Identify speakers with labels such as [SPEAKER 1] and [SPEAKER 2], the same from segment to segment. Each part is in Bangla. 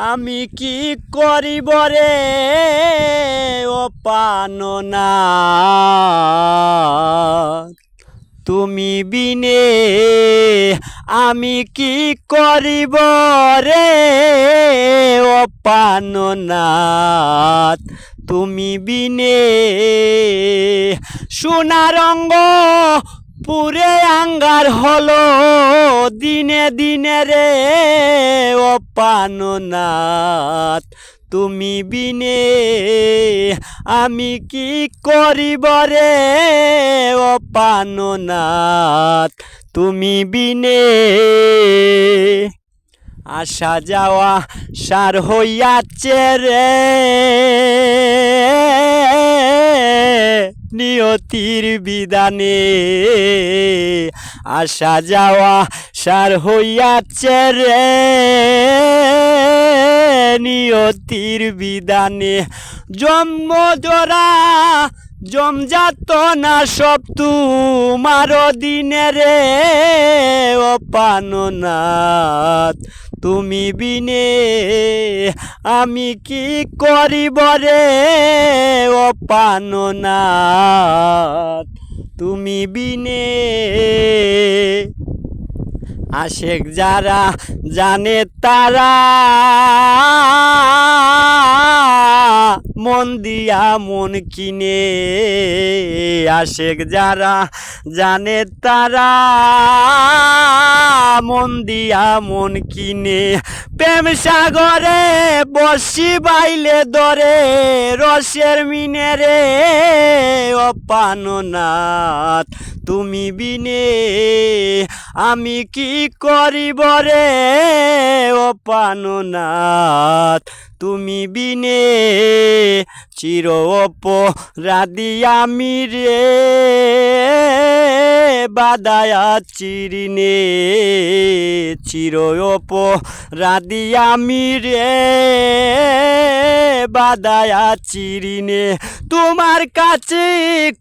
[SPEAKER 1] আমি কি করিব রে, ও পাননা তুমি বিনে আমি কি করিব রে, ও পাননাথ? তুমি বিনে সোনারঙ্গ পুরে আঙ্গার হলো। দিনে দিনে রে, ও পাননাথ, তুমি বিনে আমি কি করিব রে, ও পাননাথ, তুমি বিনে। আসা যাওয়া সার হইয়াছে রে, নিয়তির বিধানে। আসা যাওয়া সার হইয়াছে রে, নিয়তির বিধানে। জন্ম জোড়া জমজাত না সব তোমার দিনে রে ও তুমি বিনে আমি কি করিব রে ও পাননাথ তুমি বিনে আশেক যারা জানে তারা, মন দিয়া মন কিনে। আশেক যারা জানে তারা, মন দিয়া মন কিনে। প্রেম সাগরে বসি বাইলে দরে, রসের মিনে রে অপাননাথ। তুমি বিনে আমি কি করিব রে অপাননাথ? তুমি বিনে চির অপরাধী আমি রে। বাদায়া চিরিনে চির অপরাধী আমি রে। বাদায়া চিরিনে তোমার কাছে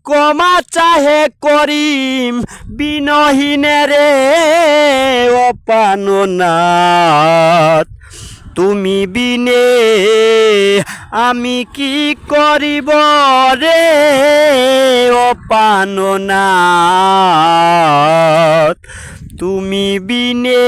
[SPEAKER 1] কমা চাহে করিম বিনহীনে রে অপাননাথ। তুমি বিনে আমি কি করিব রে? অপাননাথ তুমি বিনে